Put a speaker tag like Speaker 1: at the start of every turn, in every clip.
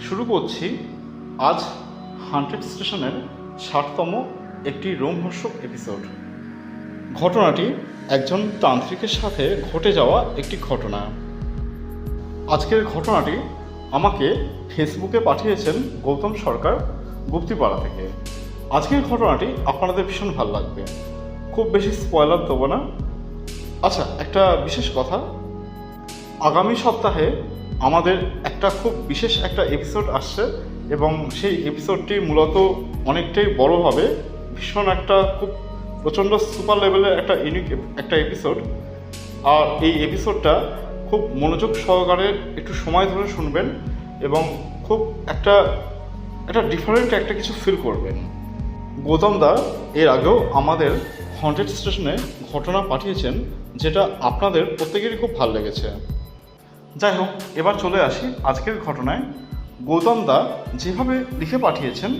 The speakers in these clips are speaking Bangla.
Speaker 1: শুরু করছি আজ হান্ড্রেড স্টেশনের ষাটতম একটি রোমহর্ষক এপিসোড ঘটনাটি একজন তান্ত্রিকের সাথে ঘটে যাওয়া একটি ঘটনা। আজকের ঘটনাটি আমাকে ফেসবুকে পাঠিয়েছেন গৌতম সরকার গুপ্তিপাড়া থেকে। আজকের ঘটনাটি আপনাদের ভীষণ ভালো লাগবে। খুব বেশি স্পয়লার দেবো না। আচ্ছা একটা বিশেষ কথা। আগামী সপ্তাহে আমাদের একটা খুব বিশেষ একটা এপিসোড আসছে এবং সেই এপিসোডটি মূলত অনেকটাই বড় হবে। ভীষণ একটা খুব প্রচণ্ড সুপার লেভেলের একটা ইউনিক একটা এপিসোড আর এই এপিসোডটা খুব মনোযোগ সহকারে একটু সময় ধরে শুনবেন এবং খুব একটা একটা ডিফারেন্ট একটা কিছু ফিল করবেন। গৌতম দা এর আগেও আমাদের হন্টেড স্টেশনে ঘটনা পাঠিয়েছেন, যেটা আপনাদের প্রত্যেকেরই খুব ভালো লেগেছে। যাই হোক এবার চলে আসি আজকের ঘটনায়। গৌতম দা যেভাবে লিখে পাঠিয়েছেন,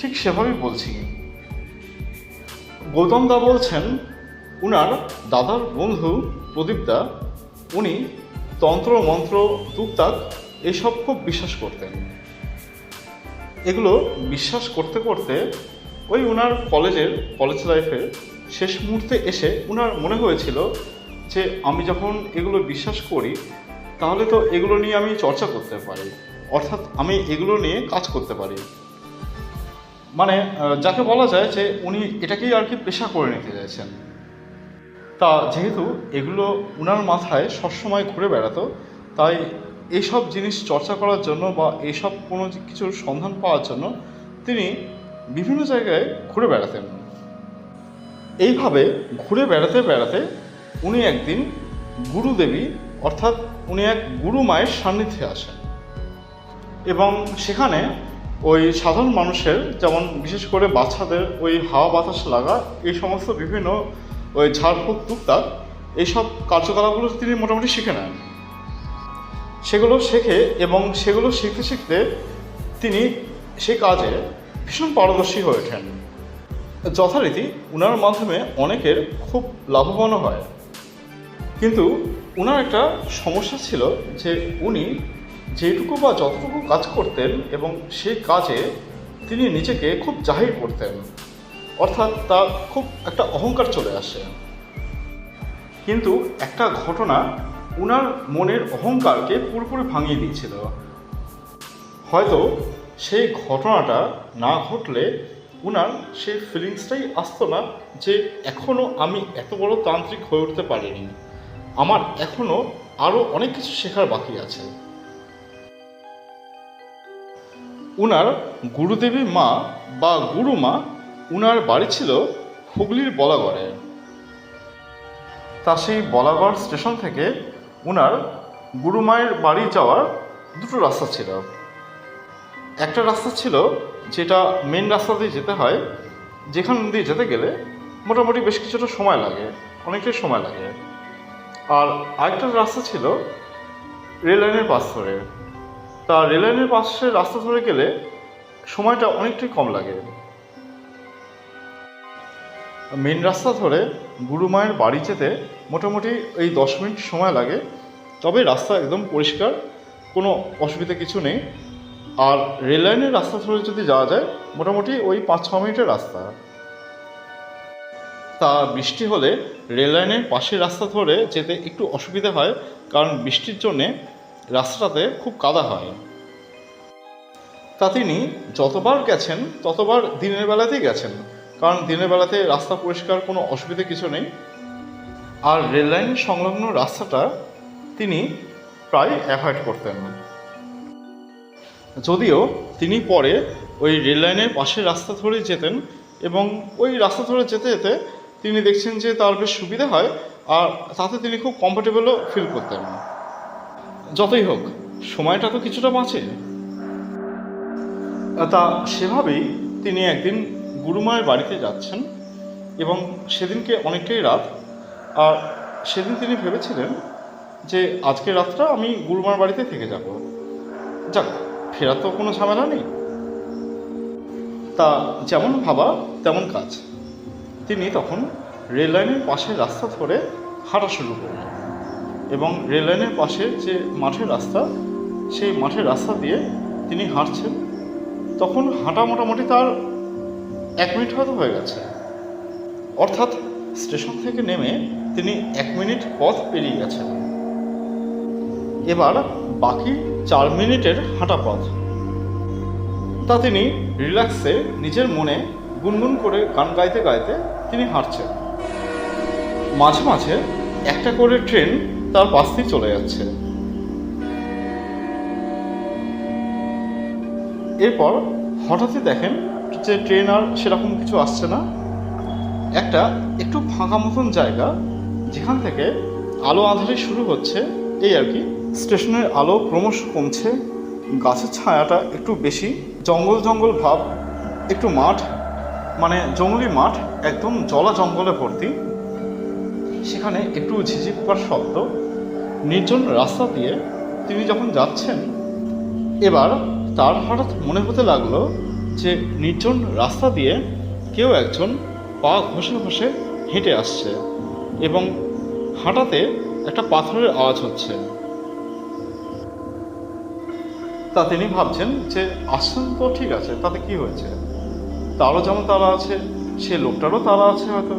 Speaker 1: ঠিক সেভাবেই বলছি। গৌতম দা বলছেন, উনার দাদার বন্ধু প্রদীপ দা, উনি তন্ত্র মন্ত্র তুকতাক, এসব খুব বিশ্বাস করতেন। এগুলো বিশ্বাস করতে করতে ওই উনার কলেজের, কলেজ লাইফের শেষ মুহূর্তে এসে উনার মনে হয়েছিল যে আমি যখন এগুলো বিশ্বাস করি তাহলে তো এগুলো নিয়ে আমি চর্চা করতে পারি। অর্থাৎ আমি এগুলো নিয়ে কাজ করতে পারি। মানে যাকে বলা যায় যে উনি এটাকেই আর কি পেশা করে নিতে চাইছেন। তা যেহেতু এগুলো উনার মাথায় সবসময় ঘুরে বেড়াতো, তাই এইসব জিনিস চর্চা করার জন্য বা এইসব কোনো কিছুর সন্ধান পাওয়ার জন্য তিনি বিভিন্ন জায়গায় ঘুরে বেড়াতেন। এইভাবে ঘুরে বেড়াতে বেড়াতে উনি একদিন গুরুদেবী অর্থাৎ উনি এক গুরু মায়ের সান্নিধ্যে আসেন। এবং সেখানে ওই সাধারণ মানুষের যেমন বিশেষ করে বাচ্চাদের ওই হাওয়া বাতাস লাগা, এই সমস্ত বিভিন্ন ওই ঝাড়ফুঁক টুকটাক এইসব কার্যকলাপগুলো তিনি মোটামুটি শিখে নেন। সেগুলো শেখে এবং সেগুলো শিখতে শিখতে তিনি সে কাজে ভীষণ পারদর্শী হয়ে ওঠেন। যথারীতি উনার মাধ্যমে অনেকের খুব লাভবানও হয়। কিন্তু ওনার একটা সমস্যা ছিল যে উনি যেটুকু বা যতটুকু কাজ করতেন এবং সেই কাজে তিনি নিজেকে খুব জাহির করতেন। অর্থাৎ তার খুব একটা অহংকার চলে আসে। কিন্তু একটা ঘটনা উনার মনের অহংকারকে পুরোপুরি ভাঙিয়ে দিয়েছিল। হয়তো সেই ঘটনাটা না ঘটলে উনার সেই ফিলিংসটাই আসতো না যে এখনও আমি এত বড় তান্ত্রিক হয়ে উঠতে পারিনি। আমার এখনও আরও অনেক কিছু শেখার বাকি আছে। উনার গুরুদেবী মা বা গুরুমা উনার বাড়ি ছিল হুগলির বলাগড়ে। তা সেই বলাগড় স্টেশন থেকে উনার গুরুমায়ের বাড়ি যাওয়ার দুটো রাস্তা ছিল। একটা রাস্তা ছিল যেটা মেন রাস্তা দিয়ে যেতে হয়, যেখান দিয়ে যেতে গেলে মোটামুটি বেশ কিছুটা সময় লাগে, অনেকটাই সময় লাগে। আর আরেকটা রাস্তা ছিল রেললাইনের পাশ ধরে। তা রেললাইনের পাশে রাস্তা ধরে গেলে সময়টা অনেকটাই কম লাগে। মেন রাস্তা ধরে গুরুমায়ের বাড়ি যেতে মোটামুটি এই দশ মিনিট সময় লাগে। তবে রাস্তা একদম পরিষ্কার, কোনো অসুবিধা কিছু নেই। আর রেললাইনের রাস্তা ধরে যদি যাওয়া যায়, মোটামুটি ওই পাঁচ ছ মিনিটের রাস্তা। তা বৃষ্টি হলে রেললাইনের পাশের রাস্তা ধরে যেতে একটু অসুবিধা হয়, কারণ বৃষ্টির জন্যে রাস্তাটাতে খুব কাদা হয়। তা তিনি যতবার গেছেন, ততবার দিনের বেলাতেই গেছেন, কারণ দিনের বেলাতে রাস্তা পরিষ্কার কোনো অসুবিধা কিছু নেই। আর রেললাইন সংলগ্ন রাস্তাটা তিনি প্রায় অ্যাভয়েড করতেন। যদিও তিনি পরে ওই রেললাইনের পাশের রাস্তা ধরে যেতেন এবং ওই রাস্তা ধরে যেতে যেতে তিনি দেখছেন যে তার বেশ সুবিধা হয়, আর তাতে তিনি খুব কমফোর্টেবলও ফিল করতেন। যতই হোক, সময়টা তো কিছুটা বাঁচে। তা সেভাবেই তিনি একদিন গুরুমায়ের বাড়িতে যাচ্ছেন, এবং সেদিনকে অনেকটাই রাত। আর সেদিন তিনি ভেবেছিলেন যে আজকের রাতটা আমি গুরুমার বাড়িতে থেকে যাব। যাক, ফেরার তো কোনো ঝামেলা নেই। তা যেমন ভাবা, তেমন কাজ। তিনি তখন রেললাইনের পাশে রাস্তা ধরে হাঁটা শুরু করলেন এবং রেললাইনের পাশে যে মাঠের রাস্তা, সেই মাঠের রাস্তা দিয়ে তিনি হাঁটছেন। তখন হাঁটা মোটামুটি তার এক মিনিট হয়তো হয়ে গেছে। অর্থাৎ স্টেশন থেকে নেমে তিনি এক মিনিট পথ পেরিয়ে গেছেন। এবার বাকি চার মিনিটের হাঁটা পথ। তা তিনি রিল্যাক্সে নিজের মনে গুনগুন করে গান গাইতে গাইতে তিনি হাঁটছেন। মাঝে মাঝে একটা করে ট্রেন তার পাশ দিয়ে চলে যাচ্ছে। এরপর হঠাৎই দেখেন যে ট্রেন আর সেরকম কিছু আসছে না। একটা একটু ফাঁকা মতন জায়গা যেখান থেকে আলো আঁধারি শুরু হচ্ছে। এই আর কি, স্টেশনের আলো ক্রমশ কমছে। গাছের ছায়াটা একটু বেশি, জঙ্গল জঙ্গল ভাব, একটু মাঠ। মানে জঙ্গলি মাঠ, একদম জলা জঙ্গলে ভর্তি। সেখানে একটু ঝিঝি পোকার শব্দ, নির্জন রাস্তা দিয়ে তিনি যখন যাচ্ছেন, এবার তার হঠাৎ মনে হতে লাগল যে নির্জন রাস্তা দিয়ে কেউ একজন পা ঘষে ঘষে হেঁটে আসছে এবং হাঁটাতে একটা পাথরের আওয়াজ হচ্ছে। তা তিনি ভাবছেন যে আসছেন তো, ঠিক আছে, তাতে কি হয়েছে? তারও যেমন তারা আছে, সে লোকটারও তারা আছে হয়তো।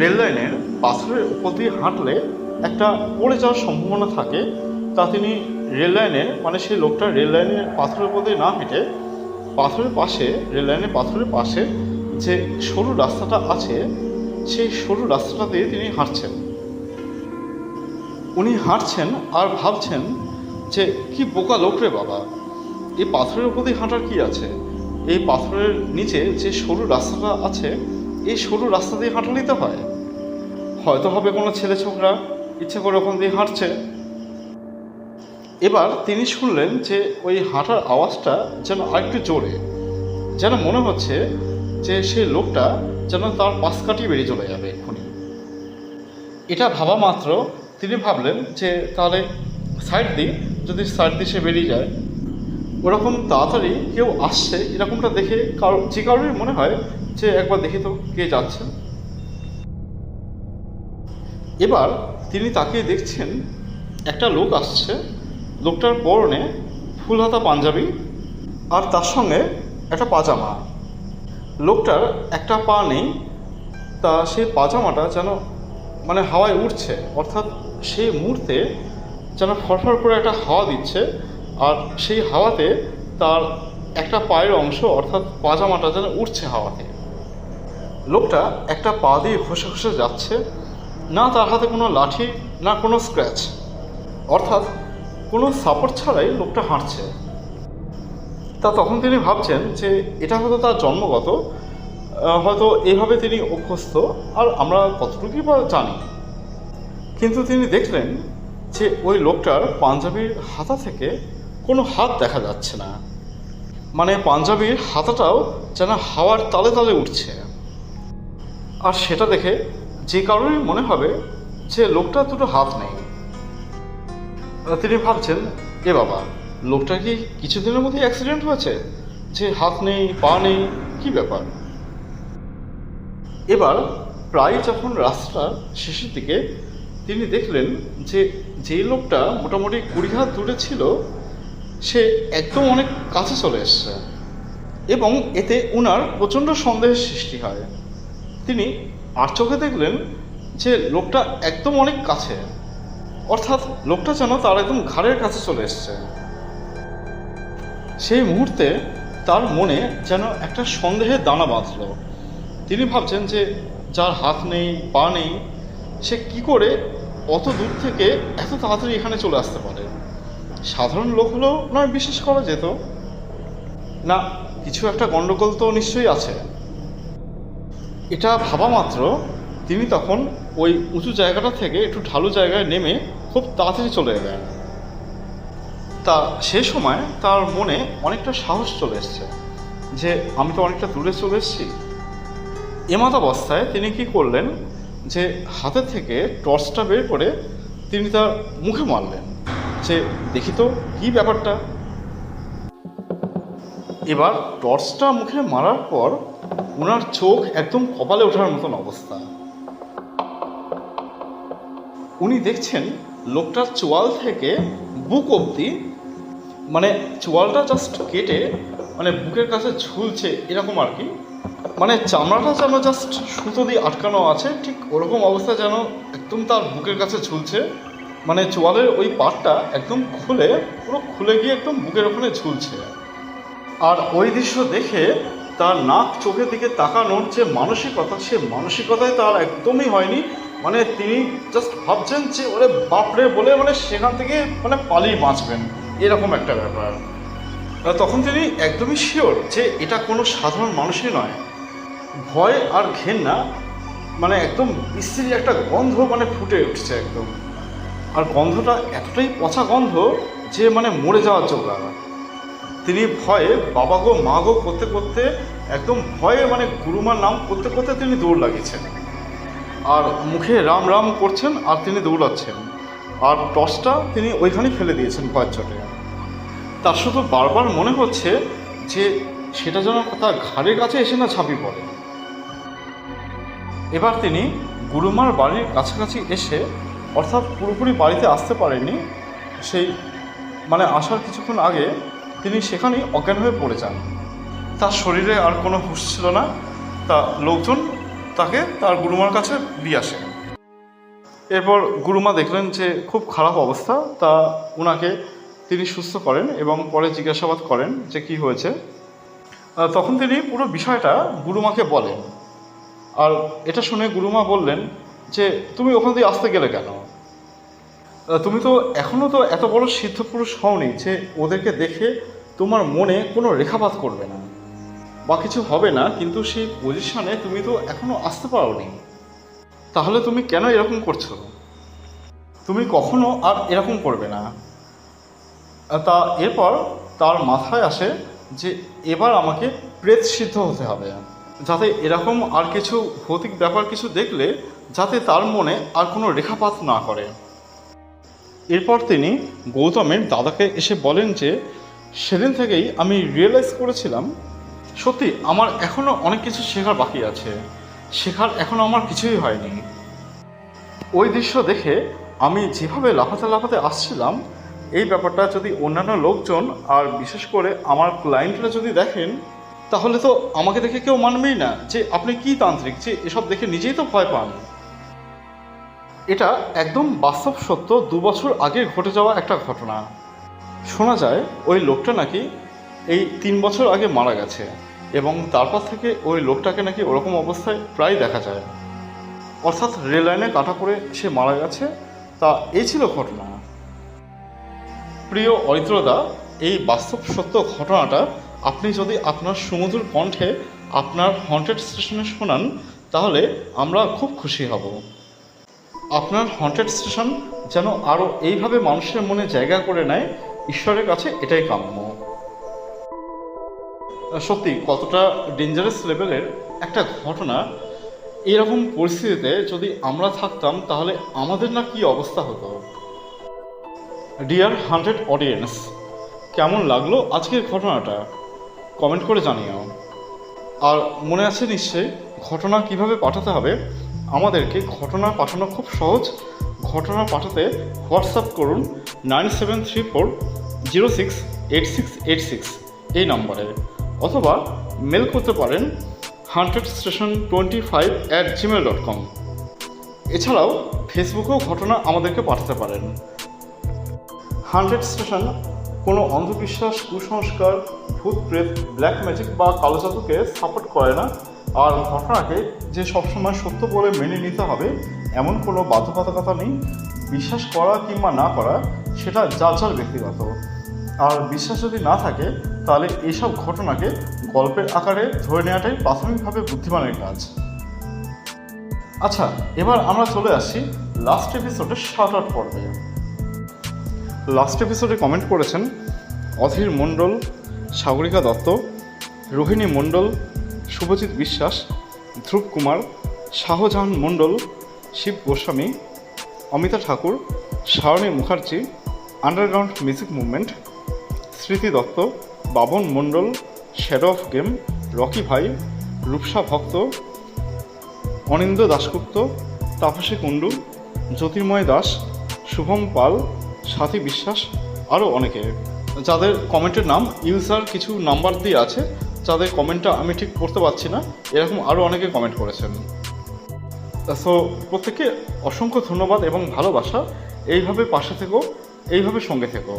Speaker 1: রেল লাইনের পাথরের উপর দিয়ে হাঁটলে একটা পড়ে যাওয়ার সম্ভাবনা থাকে। তা তিনি রেল লাইনের মানে সেই লোকটা রেল লাইনের পাথরের উপর দিয়ে না হেঁটে পাথরের পাশে, রেল লাইনের পাথরের পাশে যে সরু রাস্তাটা আছে, সেই সরু রাস্তাটা দিয়ে তিনি হাঁটছেন। উনি হাঁটছেন আর ভাবছেন যে, কি বোকা লোক রে বাবা! এই পাথরের উপর দিয়ে হাঁটার কি আছে? এই পাথরের নিচে যে সরু রাস্তাটা আছে, এই সরু রাস্তা দিয়ে হাঁটলেই তো হয়। হয়তো হবে কোনো ছেলে ছোকরা ইচ্ছে করে ওখান দিয়ে হাঁটছে। এবার তিনি শুনলেন যে ওই হাঁটার আওয়াজটা যেন আরেকটু জোরে, যেন মনে হচ্ছে যে সেই লোকটা যেন তার পাশ কাটিয়ে বেরিয়ে চলে যাবে এক্ষুনি। এটা ভাবা মাত্র তিনি ভাবলেন যে তাহলে সাইড দিই যদি সাইড দিয়ে সে বেরিয়ে যায় ওরকম তাড়াতাড়ি কেউ আসছে, এরকমটা দেখে কারও, যে কারোরই মনে হয় যে একবার দেখি তো কে যাচ্ছে। এবার তিনি তাকিয়ে দেখছেন একটা লোক আসছে। লোকটার পরনে ফুল হাতা পাঞ্জাবি আর তার সঙ্গে একটা পাজামা। লোকটার একটা পা নেই, তা সেই পাজামাটা যেন মানে হাওয়ায় উঠছে অর্থাৎ সেই মুহূর্তে যেন ফরফর করে একটা হাওয়া দিচ্ছে। আর সেই হাওয়াতে তার একটা পায়ের অংশ অর্থাৎ পাজামাটা যেন উঠছে হাওয়াতে। লোকটা একটা পা দিয়ে ঘষে ঘষে যাচ্ছে, না তার হাতে কোনো লাঠি, না কোনো স্ক্র্যাচ অর্থাৎ কোনো সাপোর্ট ছাড়াই লোকটা হাঁটছে। তা তখন তিনি ভাবছেন যে এটা হয়তো তার জন্মগত হয়তো এইভাবে তিনি অভ্যস্ত, আর আমরা কতটুকুই বা জানি। কিন্তু তিনি দেখলেন যে ওই লোকটার পাঞ্জাবির হাতা থেকে কোনো হাত দেখা যাচ্ছে না। মানে পাঞ্জাবির হাতাটাও যেন হাওয়ার তালে তালে উঠছে। আর সেটা দেখে যে কারণেই মনে হবে যে লোকটার দুটো হাত নেই। তিনি ভাবছেন, এ বাবা লোকটা কি কিছুদিনের মধ্যে অ্যাক্সিডেন্ট হয়েছে? যে হাত নেই, পা নেই, কি ব্যাপার? এবার প্রায় যখন রাস্তার শেষের দিকে তিনি দেখলেন যে যেই লোকটা মোটামুটি কুড়ি হাত দূরে ছিল সে একদম অনেক কাছে চলে এসছে এবং এতে উনার প্রচণ্ড সন্দেহের সৃষ্টি হয়। তিনি আর চোখে দেখলেন যে লোকটা একদম অনেক কাছে, অর্থাৎ লোকটা যেন তার একদম ঘাড়ের কাছে চলে এসছে। সেই মুহূর্তে তার মনে যেন একটা সন্দেহের দানা বাঁধল। তিনি ভাবছেন যে যার হাত নেই, পা নেই, সে কি করে অত দূর থেকে এত তাড়াতাড়ি এখানে চলে আসতে পারে? সাধারণ লোক হলেও নয়, বিশ্বাস করা যেত। না, কিছু একটা গণ্ডগোল তো নিশ্চয়ই আছে। এটা ভাবা মাত্র তিনি তখন ওই উঁচু জায়গাটা থেকে একটু ঢালু জায়গায় নেমে খুব তাড়াতাড়ি চলে এলেন। তা সে সময় তার মনে অনেকটা সাহস চলে এসছে যে, আমি তো অনেকটা দূরে চলে এসেছি। এমত অবস্থায় তিনি কি করলেন যে, হাতে থেকে টর্চটা বের করে তিনি তার মুখে মারলেন। যে দেখি তো কি ব্যাপারটা। এবার টর্চটা মুখে মারার পর ওনার চোখ একদম কপালে ওঠার মতন অবস্থা। উনি দেখছেন লোকটার চোয়াল থেকে বুক অবধি মানে চোয়ালটা জাস্ট কেটে মানে বুকের কাছে ঝুলছে এরকম আর কি। মানে চামড়াটা যেন জাস্ট সুতো দিয়ে আটকানো আছে, ঠিক ওরকম অবস্থা যেন একদম তার বুকের কাছে ঝুলছে। মানে চোয়ালের ওই পাটটা একদম খুলে, পুরো খুলে গিয়ে একদম বুকের ওখানে ঝুলছে। আর ওই দৃশ্য দেখে তার নাক চোখের দিকে তাকানোর যে মানসিকতা, সে মানসিকতায় তার একদমই হয়নি। মানে তিনি জাস্ট ভাবছেন যে, ওরে বাপরে, বলে মানে সেখান থেকে মানে পালিয়ে বাঁচবেন। এরকম একটা ব্যাপার। তখন তিনি একদমই শিওর যে এটা কোনো সাধারণ মানুষই নয়। ভয় আর ঘেন্না মানে একদম বিশ্রী একটা গন্ধ মানে ফুটে উঠছে একদম। আর গন্ধটা এতটাই পচা গন্ধ যে মানে মরে যাওয়ার জোগাড় তিনি ভয়ে বাবা গো, মা গো করতে করতে একদম ভয়ে মানে গুরুমার নাম করতে করতে তিনি দৌড় লাগিয়েছেন। আর মুখে রাম রাম করছেন আর তিনি দৌড়াচ্ছেন। আর টসটা তিনি ওইখানেই ফেলে দিয়েছেন ভয়ের চটে। তার শুধু বারবার মনে হচ্ছে যে সেটা যেন তার ঘাড়ের কাছে এসে না ঝাঁপিয়ে পড়ে। এবার তিনি গুরুমার বাড়ির কাছাকাছি এসে অর্থাৎ পুরোপুরি বাড়িতে আসতে পারেননি। সেই মানে আসার কিছুক্ষণ আগে তিনি সেখানেই অজ্ঞান হয়ে পড়ে যান। তার শরীরে আর কোনো হুশ ছিল না। তা লোকজন তাকে তার গুরুমার কাছে দিয়ে আসে। এরপর গুরুমা দেখলেন যে খুব খারাপ অবস্থা। তা ওনাকে তিনি সুস্থ করেন এবং পরে জিজ্ঞাসাবাদ করেন যে কি হয়েছে। তখন তিনি পুরো বিষয়টা গুরুমাকে বলেন। আর এটা শুনে গুরুমা বললেন যে তুমি ওখান দিয়ে আসতে গেলে কেন? তুমি তো এখনও তো এত বড় সিদ্ধ পুরুষ হওনি যে ওদেরকে দেখে তোমার মনে কোনো রেখাপাত করবে না। বা কিছু হবে না, কিন্তু সেই পজিশনে তুমি তো এখনও আসতে পারোনি। তাহলে তুমি কেন এরকম করছ? তুমি কখনো আর এরকম করবে না। তা এরপর তার মাথায় আসে যে এবার আমাকে প্রেত সিদ্ধ হতে হবে। যাতে এরকম আর কিছু ভৌতিক ব্যাপার কিছু দেখলে যাতে তার মনে আর কোনো রেখাপাত না করে। এরপর তিনি গৌতমের দাদাকে এসে বলেন যে, সেদিন থেকেই আমি রিয়েলাইজ করেছিলাম, সত্যি আমার এখনও অনেক কিছু শেখার বাকি আছে। শেখার এখনও আমার কিছুই হয়নি। ওই দৃশ্য দেখে আমি যেভাবে লাফাতে লাফাতে আসছিলাম, এই ব্যাপারটা যদি অন্যান্য লোকজন আর বিশেষ করে আমার ক্লায়েন্টরা যদি দেখেন তাহলে তো আমাকে দেখে কেউ মানবেই না যে আপনি কি তান্ত্রিক, যে এসব দেখে নিজেই তো ভয় পান। এটা একদম বাস্তব সত্য, দু বছর আগে ঘটে যাওয়া একটা ঘটনা। শোনা যায়, ওই লোকটা নাকি এই তিন বছর আগে মারা গেছে এবং তারপর থেকে ওই লোকটাকে নাকি ওরকম অবস্থায় প্রায় দেখা যায়। অর্থাৎ রেল লাইনে কাটা পড়ে সে মারা গেছে, তা এই ছিল ঘটনা। প্রিয় অরিত্রদা, এই বাস্তব সত্য ঘটনাটা আপনি যদি আপনার সুমধুর কণ্ঠে আপনার হন্টেড স্টেশনে শোনান, তাহলে আমরা খুব খুশি হব। আপনার হন্টেড স্টেশন যেন আরও এইভাবে মানুষের মনে জায়গা করে নেয়, ঈশ্বরের কাছে এটাই কাম্য। সত্যি, কতটা ডেঞ্জারাস লেভেলের একটা ঘটনা, এরকম পরিস্থিতিতে যদি আমরা থাকতাম, তাহলে আমাদের না কি অবস্থা হতো? ডিয়ার হান্ড্রেড অডিয়েন্স কেমন লাগল আজকের ঘটনাটা? কমেন্ট করে জানিও। আর মনে আছে নিশ্চয়ই, ঘটনা কীভাবে পাঠাতে হবে? আমাদেরকে ঘটনা পাঠানো খুব সহজ। ঘটনা পাঠাতে হোয়াটসঅ্যাপ করুন nine seven three four zero six eight six eight six এই নম্বরে। অথবা মেল করতে পারেন hundred station twenty five at Gmail dot com. এছাড়াও ফেসবুকেও ঘটনা আমাদেরকে পাঠাতে পারেন। হান্ড্রেড স্টেশন কোনো অন্ধবিশ্বাস, কুসংস্কার ভূত প্রেত ব্ল্যাক ম্যাজিক বা কালো জাদুকে সাপোর্ট করে না। আর ঘটনাকে যে সবসময় সত্য বলে মেনে নিতে হবে, এমন কোনো বাধ্যবাধকতা নেই। বিশ্বাস করা কিংবা না করা, সেটা যার যার ব্যক্তিগত। আর বিশ্বাস যদি না থাকে, তাহলে এইসব ঘটনাকে গল্পের আকারে ধরে নেওয়াটাই প্রাথমিকভাবে বুদ্ধিমানের কাজ। আচ্ছা এবার আমরা চলে আসি লাস্ট এপিসোডের শার্ট আউট পর্বে। লাস্ট এপিসোডে কমেন্ট করেছেন অধীর মণ্ডল, সাগরিকা দত্ত, রোহিণী মণ্ডল, শুভজিৎ বিশ্বাস, ধ্রুব কুমার, শাহজাহান মণ্ডল, শিব গোস্বামী, অমিতা ঠাকুর সারণী Mukherjee underground music movement Smriti Dutta, Baban Mondal shadow of game Rocky ভাই, রূপসা ভক্ত, অনিন্দ্য দাশগুপ্ত, তাপসী কুণ্ডু, জ্যোতির্ময় দাস, শুভম পাল সাথী বিশ্বাস আরও অনেকে। যাদের কমেন্টের নাম, ইউজার কিছু নাম্বার দিয়ে আছে, যাদের কমেন্টটা আমি ঠিক করতে পারছি না, এরকম আরও অনেকে কমেন্ট করেছেন। সো প্রত্যেককে অসংখ্য ধন্যবাদ এবং ভালোবাসা। এইভাবে পাশে থেকো, এইভাবে সঙ্গে থেকো।